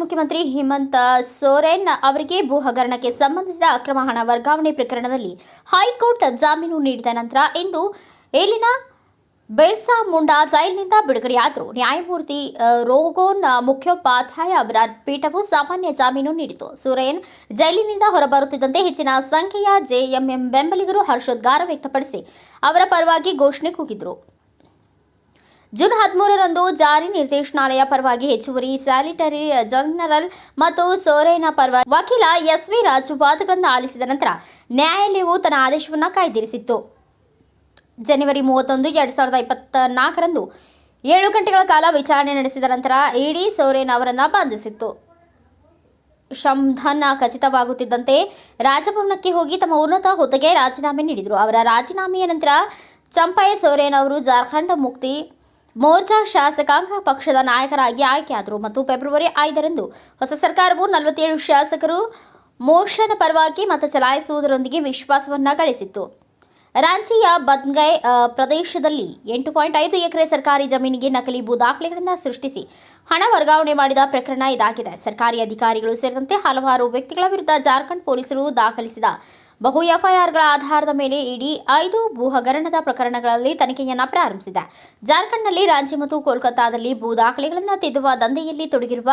ಮುಖ್ಯಮಂತ್ರಿ ಹೇಮಂತ್ ಸೋರೆನ್ ಅವರಿಗೆ ಭೂ ಹಗರಣಕ್ಕೆ ಸಂಬಂಧಿಸಿದ ಅಕ್ರಮ ಹಣ ವರ್ಗಾವಣೆ ಪ್ರಕರಣದಲ್ಲಿ ಹೈಕೋರ್ಟ್ ಜಾಮೀನು ನೀಡಿದ ನಂತರ ಇಂದು ಇಲ್ಲಿನ ಬಿರ್ಸಾ ಮುಂಡಾ ಜೈಲಿನಿಂದ ಬಿಡುಗಡೆಯಾದರು. ನ್ಯಾಯಮೂರ್ತಿ ರೋಗೋನ್ ಮುಖ್ಯೋಪಾಧ್ಯಾಯ ಅವರ ಪೀಠವು ಸಾಮಾನ್ಯ ಜಾಮೀನು ನೀಡಿತು ಸುರೇನ್ ಜೈಲಿನಿಂದ ಹೊರಬರುತ್ತಿದ್ದಂತೆ ಹೆಚ್ಚಿನ ಸಂಖ್ಯೆಯ ಜೆಎಂಎಂ ಬೆಂಬಲಿಗರು ಹರ್ಷೋದ್ಗಾರ ವ್ಯಕ್ತಪಡಿಸಿ ಅವರ ಪರವಾಗಿ ಘೋಷಣೆ ಕೂಗಿದ್ರು. ಜೂನ್ ಹದಿಮೂರರಂದು ಜಾರಿ ನಿರ್ದೇಶನಾಲಯ ಪರವಾಗಿ ಹೆಚ್ಚುವರಿ ಸ್ಯಾಲಿಟರಿ ಜನರಲ್ ಮತ್ತು ಸೋರೇನ ಪರವಾಗಿ ವಕೀಲ ಎಸ್ ವಿ ರಾಜು ವಾದಗಳನ್ನು ಆಲಿಸಿದ ನಂತರ ನ್ಯಾಯಾಲಯವು ತನ್ನ ಆದೇಶವನ್ನು ಕಾಯ್ದಿರಿಸಿತ್ತು. ಜನವರಿ ಮೂವತ್ತೊಂದು, ಎರಡು ಸಾವಿರದ ಇಪ್ಪತ್ತ ನಾಲ್ಕರಂದು ಏಳು ಗಂಟೆಗಳ ಕಾಲ ವಿಚಾರಣೆ ನಡೆಸಿದ ನಂತರ ಇಡಿ ಸೋರೇನ್ ಅವರನ್ನು ಬಂಧಿಸಿತ್ತು. ಸಂಧಾನ ಖಚಿತವಾಗುತ್ತಿದ್ದಂತೆ ರಾಜಭವನಕ್ಕೆ ಹೋಗಿ ತಮ್ಮ ಉನ್ನತ ಹುದ್ದೆಗೆ ರಾಜೀನಾಮೆ ನೀಡಿದರು. ಅವರ ರಾಜೀನಾಮೆಯ ನಂತರ ಚಂಪಾಯ ಸೋರೇನ್ ಅವರು ಜಾರ್ಖಂಡ್ ಮುಕ್ತಿ ಮೋರ್ಚಾ ಶಾಸಕಾಂಗ ಪಕ್ಷದ ನಾಯಕರಾಗಿ ಆಯ್ಕೆಯಾದರು ಮತ್ತು ಫೆಬ್ರವರಿ ಐದರಂದು ಹೊಸ ಸರ್ಕಾರವು ನಲವತ್ತೇಳು ಶಾಸಕರು ಮೋಷನ್ ಪರವಾಗಿ ಮತ ಚಲಾಯಿಸುವುದರೊಂದಿಗೆ ವಿಶ್ವಾಸವನ್ನು ಗಳಿಸಿತ್ತು. ರಾಂಚಿಯ ಬದ್ಗೈ ಪ್ರದೇಶದಲ್ಲಿ ಎಂಟು ಪಾಯಿಂಟ್ ಐದು ಎಕರೆ ಸರ್ಕಾರಿ ಜಮೀನಿಗೆ ನಕಲಿ ಭೂ ದಾಖಲೆಗಳನ್ನು ಸೃಷ್ಟಿಸಿ ಹಣ ವರ್ಗಾವಣೆ ಮಾಡಿದ ಪ್ರಕರಣ ಇದಾಗಿದೆ. ಸರ್ಕಾರಿ ಅಧಿಕಾರಿಗಳು ಸೇರಿದಂತೆ ಹಲವಾರು ವ್ಯಕ್ತಿಗಳ ವಿರುದ್ಧ ಜಾರ್ಖಂಡ್ ಪೊಲೀಸರು ದಾಖಲಿಸಿದ ಬಹು ಎಫ್ಐಆರ್ಗಳ ಆಧಾರದ ಮೇಲೆ ಇಡಿ ಐದು ಭೂ ಹಗರಣದ ಪ್ರಕರಣಗಳಲ್ಲಿ ತನಿಖೆಯನ್ನು ಪ್ರಾರಂಭಿಸಿದೆ. ಜಾರ್ಖಂಡ್ನಲ್ಲಿ ರಾಂಚಿ ಮತ್ತು ಕೋಲ್ಕತ್ತಾದಲ್ಲಿ ಭೂ ದಾಖಲೆಗಳನ್ನು ತಿದ್ದುವ ದಂಧೆಯಲ್ಲಿ ತೊಡಗಿರುವ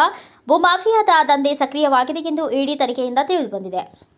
ಭೂಮಾಫಿಯಾದ ದಂಧೆ ಸಕ್ರಿಯವಾಗಿದೆ ಎಂದು ಇಡಿ ತನಿಖೆಯಿಂದ ತಿಳಿದುಬಂದಿದೆ.